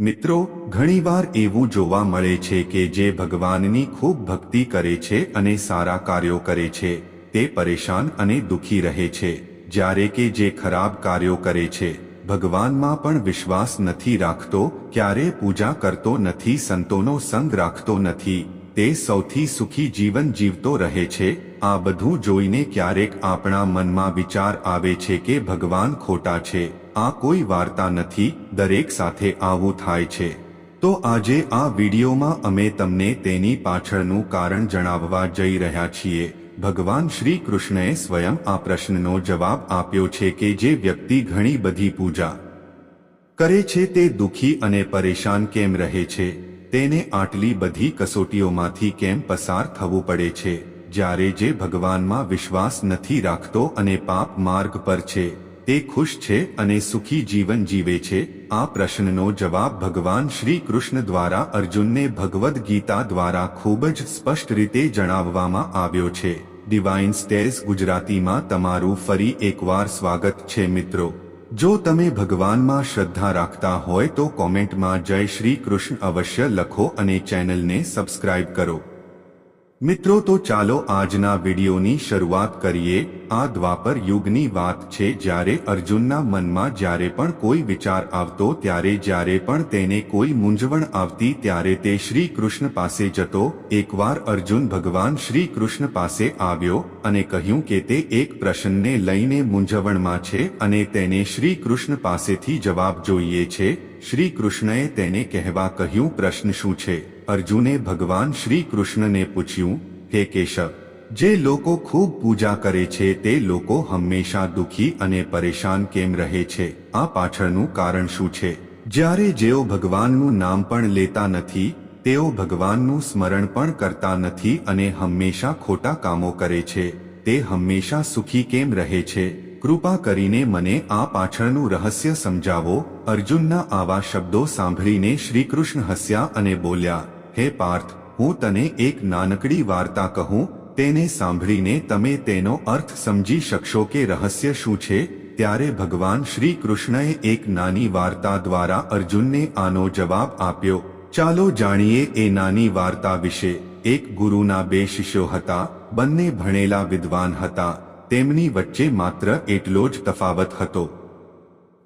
મિત્રો, ઘણીવાર એવું જોવા મળે છે કે જે ભગવાનની ખૂબ ભક્તિ કરે છે અને સારા કાર્યો કરે છે, તે પરેશાન અને દુખી રહે છે. જ્યારે કે જે ખરાબ કાર્યો કરે છે, ભગવાનમાં પણ વિશ્વાસ નથી રાખતો, ક્યારે પૂજા કરતો નથી, સંતોનો સંગ રાખતો નથી. તે સૌથી સુખી જીવન જીવતો રહે છે. આ બધું જોઈને ક્યારેક આપણા મનમાં વિચાર આવે છે કે ભગવાન ખોટા છે. આ કોઈ વાર્તા નથી, દરેક સાથે આવું થાય છે. તો આજે આ વિડીયોમાં અમે તમને તેની પાછળનું કારણ જણાવવા જઈ રહ્યા છીએ. ભગવાન શ્રી કૃષ્ણએ સ્વયં આ પ્રશ્નનો જવાબ આપ્યો છે કે જે વ્યક્તિ ઘણી બધી પૂજા કરે છે તે દુખી અને પરેશાન કેમ રહે છે? તેને આટલી બધી કસોટીઓમાંથી કેમ પસાર થવું પડે છે? જ્યારે જે ભગવાનમાં વિશ્વાસ નથી રાખતો અને પાપ માર્ગ પર છે, તે ખુશ છે અને સુખી જીવન જીવે છે, આ પ્રશ્નનો જવાબ ભગવાન શ્રી કૃષ્ણ દ્વારા અર્જુનને ભગવદ્ ગીતા દ્વારા ખૂબ જ સ્પષ્ટ રીતે જણાવવામાં આવ્યો છે. ડિવાઇન સ્ટેસ ગુજરાતીમાં તમારું ફરી એકવાર સ્વાગત છે મિત્રો. જો તમે ભગવાનમાં શ્રદ્ધા રાખતા હોય તો કોમેન્ટમાં જય શ્રી કૃષ્ણ અવશ્ય લખો અને ચેનલને સબસ્ક્રાઇબ કરો. મિત્રો, તો ચાલો આજના વિડીયોની શરૂઆત કરીએ. આ દ્વાપર યુગની વાત છે, જ્યારે અર્જુનના મનમાં જ્યારે પણ કોઈ વિચાર આવતો, ત્યારે જ્યારે પણ તેને કોઈ મૂંઝવણ આવતી, ત્યારે તે શ્રી કૃષ્ણ પાસે જતો. એકવાર અર્જુન ભગવાન શ્રી કૃષ્ણ પાસે આવ્યો અને કહ્યું કે તે એક પ્રશ્નને લઈને મૂંઝવણમાં છે અને તેને શ્રી કૃષ્ણ પાસેથી જવાબ જોઈએ છે. શ્રી કૃષ્ણએ તેને કહેવા કહ્યું, પ્રશ્ન શું છે? અર્જુને ભગવાન શ્રી કૃષ્ણને પૂછ્યું, હે કેશવ, જે લોકો ખૂબ પૂજા કરે છે તે લોકો હંમેશા દુઃખી અને પરેશાન કેમ રહે છે? આ પાછળનું કારણ શું છે? જ્યારે જેઓ ભગવાનનું નામ પણ લેતા નથી, તેઓ ભગવાનનું સ્મરણ પણ કરતા નથી અને હંમેશા ખોટા કામો કરે છે, તે હંમેશા સુખી કેમ રહે છે? કૃપા કરીને મને આ પાછળનું રહસ્ય સમજાવો. અર્જુનના આવા શબ્દો સાંભળીને શ્રીકૃષ્ણ હસ્યા અને બોલ્યા હે પાર્થ, હું તને એક નાનકડી વાર્તા કહું, તેને સાંભળીને તમે તેનો અર્થ સમજી શકશો કે રહસ્ય શું છે, ત્યારે ભગવાન શ્રી કૃષ્ણએ એક નાની વાર્તા દ્વારા અર્જુનને આનો જવાબ આપ્યો. ચાલો જાણીએ એ નાની વાર્તા વિશે. એક ગુરુના બે શિષ્યો હતા, બંને ભણેલા વિદ્વાન હતા, તેમની વચ્ચે માત્ર એટલો જ તફાવત હતો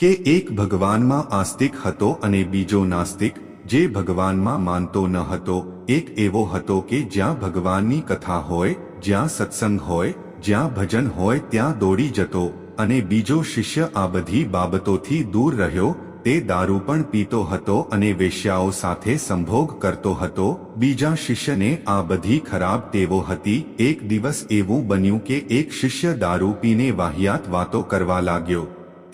કે એક ભગવાનમાં આસ્તિક હતો અને બીજો નાસ્તિક જે ભગવાનમાં માનતો ન હતો, એક એવો હતો કે જ્યાં ભગવાનની કથા હોય, જ્યાં સત્સંગ હોય, જ્યાં ભજન હોય ત્યાં દોડી જતો અને બીજો શિષ્ય આ બધી બાબતોથી દૂર રહ્યો, તે દારૂ પણ પીતો હતો અને વેશ્યાઓ સાથે સંભોગ કરતો હતો. બીજા શિષ્યને આ બધી ખરાબ ટેવો હતી. એક દિવસ એવું બન્યું કે એક શિષ્ય દારૂ પીને વાહિયાત વાતો કરવા લાગ્યો.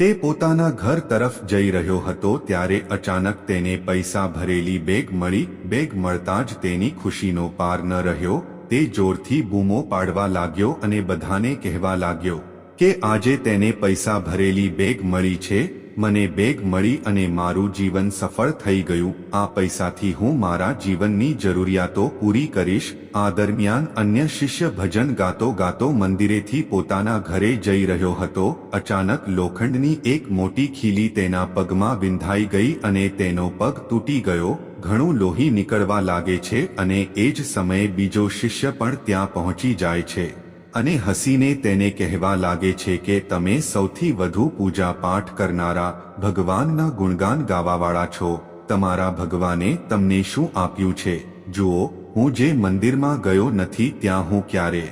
તે પોતાના ઘર તરફ જઈ રહ્યો હતો ત્યારે અચાનક તેને પૈસા ભરેલી બેગ મળી, બેગ મળતા જ તેની ખુશીનો પાર ન રહ્યો, તે જોરથી બૂમો પાડવા લાગ્યો અને બધાને કહેવા લાગ્યો કે આજે તેને પૈસા ભરેલી બેગ મળી છે મને બેગ મળી અને મારું જીવન સફળ થઈ ગયું. આ પૈસાથી હું મારા જીવનની જરૂરિયાતો પૂરી કરીશ. આ દરમિયાન અન્ય શિષ્ય ભજન ગાતો ગાતો મંદિરેથી પોતાના ઘરે જઈ રહ્યો હતો. અચાનક લોખંડની એક મોટી ખીલી તેના પગમાં વિંધાઈ ગઈ અને તેનો પગ તૂટી ગયો. ઘણું લોહી નીકળવા લાગે છે અને એ જ સમયે બીજો શિષ્ય પણ ત્યાં પહોંચી જાય છે. અને હસીને તેને કહેવા લાગે છે કે તમે સૌથી વધુ પૂજા પાઠ કરનારા ભગવાનના ગુણગાન ગાવાવાળા છો. તમારા ભગવાને તમને શું આપ્યું છે? જુઓ, હું જે મંદિરમાં ગયો નથી ત્યાં હું ક્યારે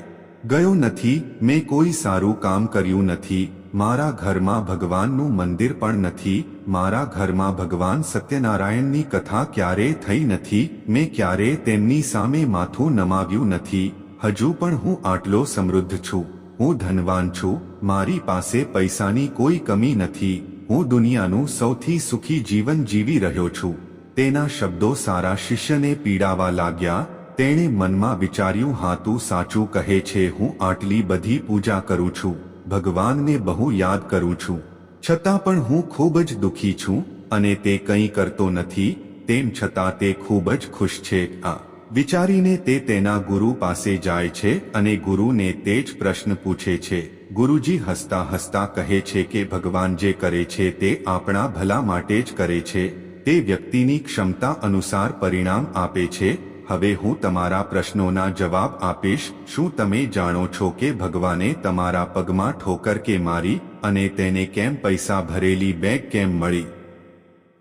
ગયો નથી, મેં કોઈ સારું કામ કર્યું નથી. મારા ઘરમાં ભગવાનનું મંદિર પણ નથી. મારા ઘરમાં ભગવાન સત્યનારાયણની કથા ક્યારે થઈ નથી? મેં ક્યારે તેમની સામે માથું નમાવ્યું નથી? હજુ પણ હું આટલો સમૃદ્ધ છું. હું ધનવાન છું. મારી પાસે પૈસાની કોઈ કમી નથી. હું દુનિયાનું સૌથી સુખી જીવન જીવી રહ્યો છું. તેના શબ્દો સારા શિષ્યને પીડાવા લાગ્યા. તેણે મનમાં વિચાર્યું હા તું સાચું કહે છે, હું આટલી બધી પૂજા કરું છું. ભગવાનને બહુ યાદ કરું છું. છતાં પણ હું ખૂબ જ દુઃખી છું અને તે કંઈ કરતો નથી. તેમ છતાં તે ખૂબ જ ખુશ છે. આ વિચારીને તે તેના ગુરુ પાસે જાય છે અને ગુરુને તે જ પ્રશ્ન પૂછે છે. ગુરુજી હસતા હસતા કહે છે કે ભગવાન જે કરે છે તે આપણા ભલા માટે જ કરે છે. તે વ્યક્તિની ક્ષમતા અનુસાર પરિણામ આપે છે. હવે હું તમારા પ્રશ્નોના જવાબ આપીશ. શું તમે જાણો છો કે ભગવાને તમારા પગમાં ઠોકર કે મારી અને તેને કેમ પૈસા ભરેલી બેગ કેમ મળી?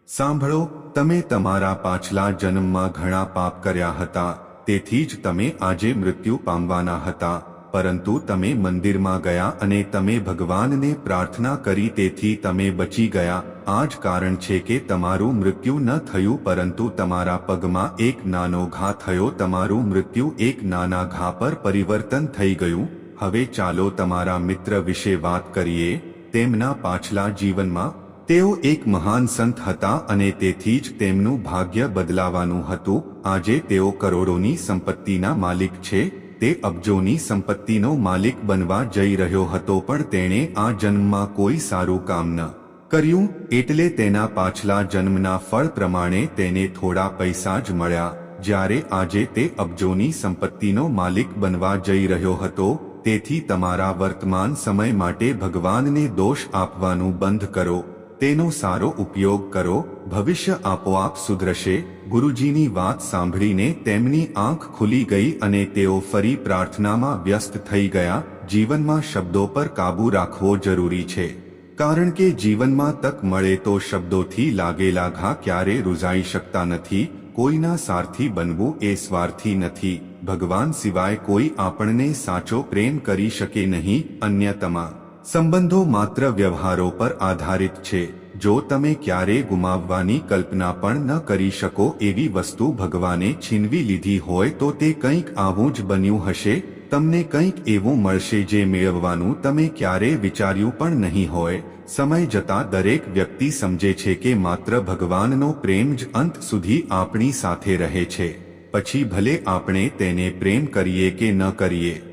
સાંભળો તમે તમારા પાછલા જન્મમાં ઘણા પાપ કર્યા હતા, તેથી જ તમે આજે મૃત્યુ પામવાના હતા, પરંતુ તમે મંદિરમાં ગયા અને તમે ભગવાનને પ્રાર્થના કરી તેથી તમે બચી ગયા. આ જ કારણ છે કે તમારું મૃત્યુ ન થયું, પરંતુ તમારા પગમાં એક નાનો ઘા થયો. તમારું મૃત્યુ એક નાના ઘા પર પરિવર્તન થઈ ગયું. હવે ચાલો તમારા મિત્ર વિશે વાત કરીએ. તેમના પાછલા જીવનમાં તેઓ એક મહાન સંત હતા અને તેથી જ તેમનું ભાગ્ય બદલાવાનું હતું. આજે તેઓ કરોડોની સંપત્તિના માલિક છે. તે અબજોની સંપત્તિનો માલિક બનવા જઈ રહ્યો હતો, પણ તેણે આ જન્મમાં કોઈ સારું કામ ન કર્યું. એટલે તેના પાછલા જન્મના ફળ પ્રમાણે તેને થોડા પૈસા જ મળ્યા. જ્યારે આજે તે અબજોની સંપત્તિનો માલિક બનવા જઈ રહ્યો હતો, તેથી તમારા વર્તમાન સમય માટે ભગવાનને દોષ આપવાનું બંધ કરો. તેનો સારો ઉપયોગ કરો, ભવિષ્ય આપોઆપ સુધરશે, ગુરુજીની વાત સાંભળીને તેમની આંખ ખુલી ગઈ અને તેઓ ફરી પ્રાર્થનામાં વ્યસ્ત થઈ ગયા, જીવનમાં શબ્દો પર કાબૂ રાખવો જરૂરી છે. કારણ કે જીવનમાં તક મળે તો શબ્દોથી લાગેલા ઘા ક્યારે રૂઝાઈ શકતા નથી, કોઈના સારથી બનવું એ સ્વાર્થી નથી. ભગવાન સિવાય કોઈ આપણને સાચો પ્રેમ કરી શકે નહીં અન્ય તમામ સંબંધો માત્ર વ્યવહારો પર આધારિત છે. જો તમે ક્યારે ગુમાવવાની કલ્પના પણ ન કરી શકો એવી વસ્તુ ભગવાને છીનવી લીધી હોય તો તે કંઈક આવું જ બન્યું હશે. તમને કંઈક એવું મળશે જે મેળવવાનું તમે ક્યારે વિચાર્યું પણ નહીં હોય. સમય જતા દરેક વ્યક્તિ સમજે છે કે માત્ર ભગવાનનો પ્રેમ જ અંત સુધી આપણી સાથે રહે છે. પછી ભલે આપણે તેને પ્રેમ કરીએ કે ન કરીએ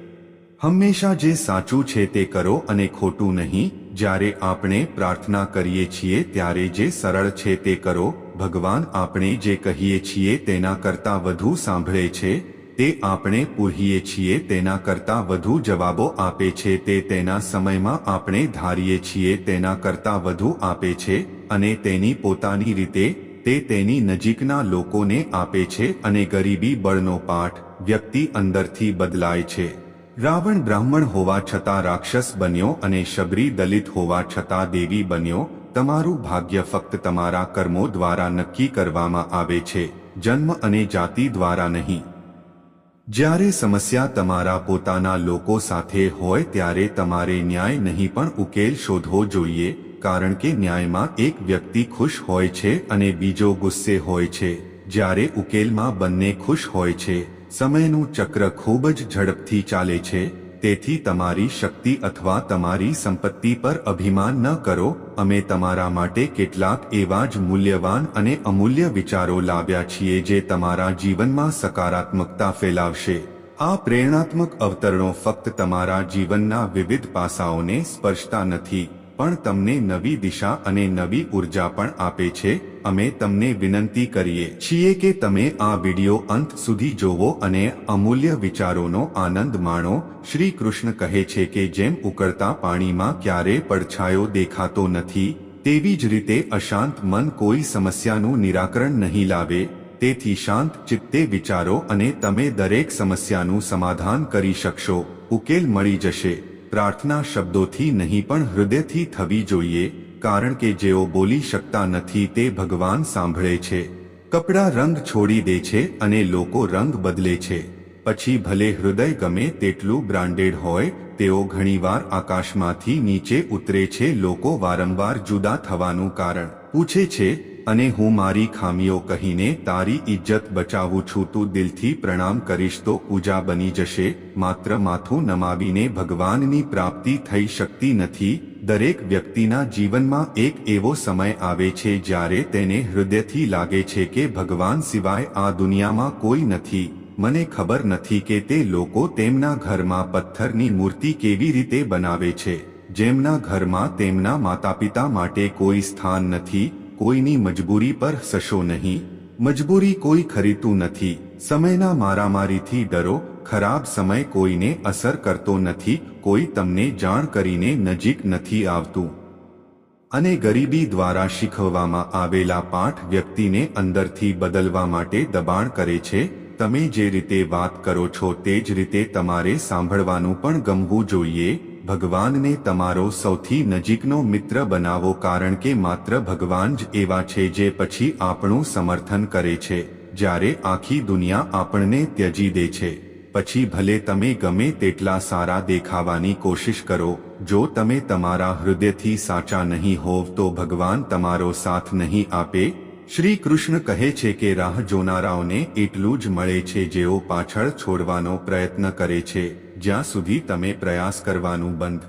હંમેશા જે સાચું છે તે કરો અને ખોટું નહીં. જ્યારે આપણે પ્રાર્થના કરીએ છીએ, ત્યારે જે સરળ છે તે કરો. ભગવાન આપણે જે કહીએ છીએ તેના કરતાં વધુ સાંભળે છે, તે આપણે પૂરીએ છીએ, તેના કરતાં વધુ જવાબો આપે છે, તે તેના સમયમાં આપણે ધારીએ છીએ, તેના કરતાં વધુ આપે છે, અને તેની પોતાની રીતે, તે તેની નજીકના લોકોને આપે છે, અને ગરીબી બળનો પાઠ વ્યક્તિ અંદરથી બદલાય છે. રાવણ બ્રાહ્મણ હોવા છતાં રાક્ષસ બન્યો અને શબરી દલિત હોવા છતાં દેવી બન્યો, તમારું ભાગ્ય ફક્ત તમારા કર્મો દ્વારા નક્કી કરવામાં આવે છે, જન્મ અને જાતિ દ્વારા નહીં. જ્યારે સમસ્યા તમારા પોતાના લોકો સાથે હોય ત્યારે તમારે ન્યાય નહીં પણ ઉકેલ શોધવો જોઈએ, કારણ કે ન્યાયમાં એક વ્યક્તિ ખુશ હોય છે અને બીજો ગુસ્સે હોય છે, જ્યારે ઉકેલમાં બંને ખુશ હોય છે. સમયનું ચક્ર ખૂબ જ ઝડપથી ચાલે છે, તેથી તમારી શક્તિ અથવા તમારી સંપત્તિ પર અભિમાન ન કરો, અમે તમારા માટે કેટલાક એવા જ મૂલ્યવાન અને અમૂલ્ય વિચારો લાવ્યા છીએ જે તમારા જીવનમાં સકારાત્મકતા ફેલાવશે. આ પ્રેરણાત્મક અવતરણો ફક્ત તમારા જીવનના વિવિધ પાસાઓને સ્પર્શતા નથી. પણ તમને નવી દિશા અને નવી ઊર્જા પણ આપે છે, અમે તમને વિનંતી કરીએ છીએ કે તમે આ વિડિયો અંત સુધી જોવો અને અમૂલ્ય વિચારોનો આનંદ માણો. શ્રી કૃષ્ણ કહે છે કે જેમ ઉકળતા પાણીમાં ક્યારે પડછાયો દેખાતો નથી, તેવી જ રીતે અશાંત મન કોઈ સમસ્યાનું નિરાકરણ નહીં લાવે. તેથી શાંત ચિત્તે વિચારો અને તમે દરેક સમસ્યાનું સમાધાન કરી શકશો. ઉકેલ મળી જશે. પ્રાર્થના શબ્દોથી નહીં પણ હૃદયથી થવી જોઈએ, કારણ કે જેઓ બોલી શકતા નથી તે ભગવાન સાંભળે છે. કપડાં રંગ છોડી દે છે અને લોકો રંગ બદલે છે. પછી ભલે હૃદય ગમે તેટલું બ્રાન્ડેડ હોય, તેઓ ઘણીવાર આકાશમાંથી નીચે ઉતરે છે. લોકો વારંવાર જુદા થવાનું કારણ પૂછે છે અને હું મારી ખામીઓ કહીને તારી ઇજ્જત બચાવું છું. તું દિલથી પ્રણામ કરીશ તો પૂજા બની જશે. માત્ર માથું નમાવીને ભગવાનની પ્રાપ્તિ થઈ શકતી નથી. દરેક વ્યક્તિના જીવનમાં એક એવો સમય આવે છે જ્યારે તેને હૃદયથી લાગે છે કે ભગવાન સિવાય આ દુનિયામાં કોઈ નથી. મને ખબર નથી કે તે લોકો તેમના ઘરમાં પથ્થરની મૂર્તિ કેવી રીતે બનાવે છે. જેમના ઘરમાં તેમના માતા પિતા માટે કોઈ સ્થાન નથી. કોઈની મજબૂરી પર સશો નહીં. મજબૂરી કોઈ ખરીતું નથી. સમયના મારામારીથી ડરો. ખરાબ સમય કોઈને અસર કરતો નથી. કોઈ તમને જાણ કરીને નજીક નથી આવતું. અને ગરીબી દ્વારા શીખવવામાં આવેલા પાઠ વ્યક્તિને અંદરથી બદલવા માટે દબાણ કરે છે. તમે જે રીતે વાત કરો છો તે જ રીતે તમારે સાંભળવાનું પણ ગમવું જોઈએ. ભગવાનને તમારો સૌથી નજીકનો મિત્ર બનાવો કારણ કે માત્ર ભગવાન જ એવા છે જે પછી આપણું સમર્થન કરે છે, જ્યારે આખી દુનિયા આપણને ત્યજી દે છે. પછી ભલે તમે ગમે તેટલા સારા દેખાવાની કોશિશ કરો, જો તમે તમારા હૃદયથી સાચા નહીં હોવ તો ભગવાન તમારો સાથ નહીં આપે. શ્રી કૃષ્ણ કહે છે કે રાહ જોનારાઓને એટલું જ મળે છે જેઓ પાછળ છોડવાનો પ્રયત્ન કરે છે. જ્યાં સુધી તમે પ્રયાસ કરવાનું બંધ.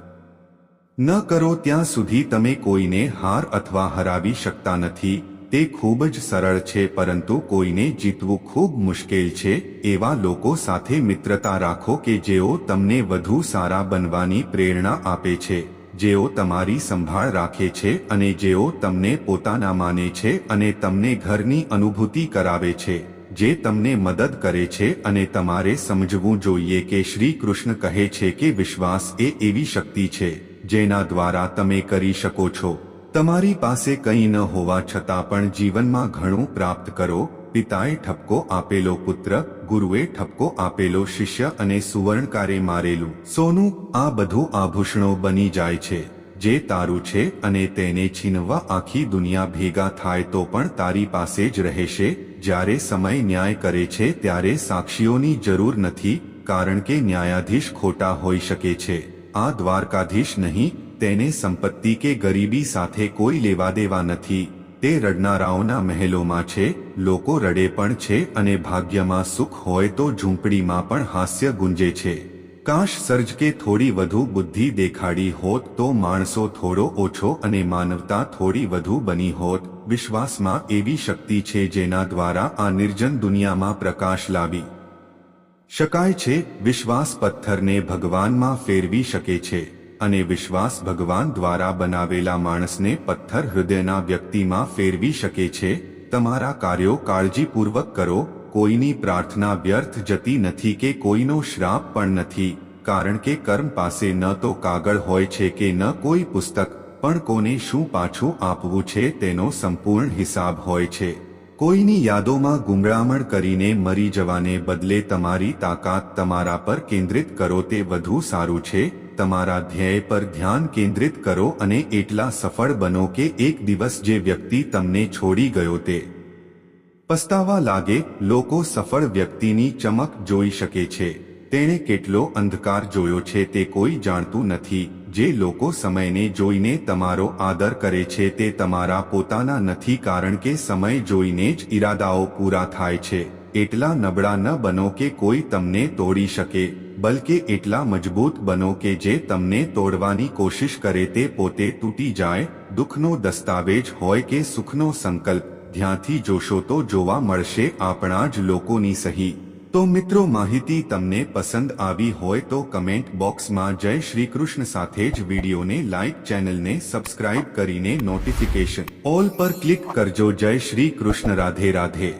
ન કરો ત્યાં સુધી તમે કોઈને હાર અથવા હરાવી શકતા નથી. તે ખૂબ જ સરળ છે, પરંતુ કોઈને જીતવું ખૂબ મુશ્કેલ છે. એવા લોકો સાથે મિત્રતા રાખો કે જેઓ તમને વધુ સારા બનવાની પ્રેરણા આપે છે, જેઓ તમારી સંભાળ રાખે છે અને જેઓ તમને પોતાના માને છે અને તમને ઘરની અનુભૂતિ કરાવે છે. જે તમને મદદ કરે છે અને તમારે સમજવું જોઈએ કે શ્રી કૃષ્ણ કહે છે કે વિશ્વાસ એ એવી શક્તિ છે, જેના દ્વારા તમે કરી શકો છો. તમારી પાસે કંઈ ન હોવા છતાં પણ જીવનમાં ઘણું પ્રાપ્ત કરો. પિતાએ ઠપકો આપેલો પુત્ર, ગુરુએ ઠપકો આપેલો શિષ્ય અને સુવર્ણકારે મારેલું. સોનું, આ બધું આભૂષણો બની જાય છે, જે તારું છે અને તેને છીનવા આખી દુનિયા ભેગા થાય તો પણ તારી પાસે જ રહેશે. જ્યારે સમય ન્યાય કરે છે ત્યારે સાક્ષીઓની જરૂર નથી, કારણ કે ન્યાયાધીશ ખોટા હોઈ શકે છે. આ દ્વારકાધીશ નહીં, તેને સંપત્તિ કે ગરીબી સાથે કોઈ લેવા દેવા નથી. તે રડનારાઓના મહેલોમાં છે, લોકો રડે પણ છે અને ભાગ્યમાં સુખ હોય તો ઝૂંપડીમાં પણ હાસ્ય ગુંજે છે. કાશ સર્જકે થોડી વધુ બુદ્ધિ દેખાડી હોત તો માણસો થોડો ઓછો અને માનવતા થોડી વધુ બની હોત. વિશ્વાસમાં એવી શક્તિ છે જેના દ્વારા આ નિર્જન દુનિયામાં પ્રકાશ લાવી શકાય છે. વિશ્વાસ પથ્થરને ભગવાનમાં ફેરવી શકે છે અને વિશ્વાસ ભગવાન દ્વારા બનાવેલા માણસને પથ્થર હૃદયના વ્યક્તિમાં ફેરવી શકે છે. તમારા કાર્યો કાળજીપૂર્વક કરો. કોઈની પ્રાર્થના વ્યર્થ જતી નથી કે કોઈનો શ્રાપ પણ નથી. કારણ કે કર્મ પાસે ન તો કાગળ હોય છે કે ન કોઈ પુસ્તક. પણ કોને શું પાછું આપવું છે તેનો સંપૂર્ણ હિસાબ હોય છે. કોઈની યાદોમાં ગુંગળામણ કરીને મરી જવાને બદલે તમારી તાકાત તમારા પર કેન્દ્રિત કરો તે વધુ સારું છે. તમારા ધ્યેય પર ધ્યાન કેન્દ્રિત કરો અને એટલા સફળ બનો કે એક દિવસ જે વ્યક્તિ તમને છોડી ગયો તે પસ્તાવા લાગે, લોકો સફળ વ્યક્તિની ચમક જોઈ શકે છે. તેણે કેટલો અંધકાર જોયો છે તે કોઈ જાણતું નથી. જે લોકો સમયને જોઈને તમારો આદર કરે છે તે તમારા પોતાના નથી કારણ કે સમય જોઈને જ ઈરાદાઓ પૂરા થાય છે. એટલા નબળા ન બનો કે કોઈ તમને તોડી શકે, બલકે એટલા મજબૂત બનો કે જે તમને તોડવાની કોશિશ કરે તે પોતે તૂટી જાય, દુઃખનો દસ્તાવેજ હોય કે સુખનો સંકલ્પ, ધ્યાનથી જોશો તો જોવા મળશે આપણા જ લોકોની સહી. તો મિત્રો માહિતી તમને પસંદ આવી હોય તો કમેન્ટ બોક્સમાં જય શ્રી કૃષ્ણ સાથે જ વિડીયોને લાઇક ચેનલને સબસ્ક્રાઇબ કરીને નોટિફિકેશન ઓલ પર ક્લિક કરજો. જય શ્રી કૃષ્ણ રાધે રાધે.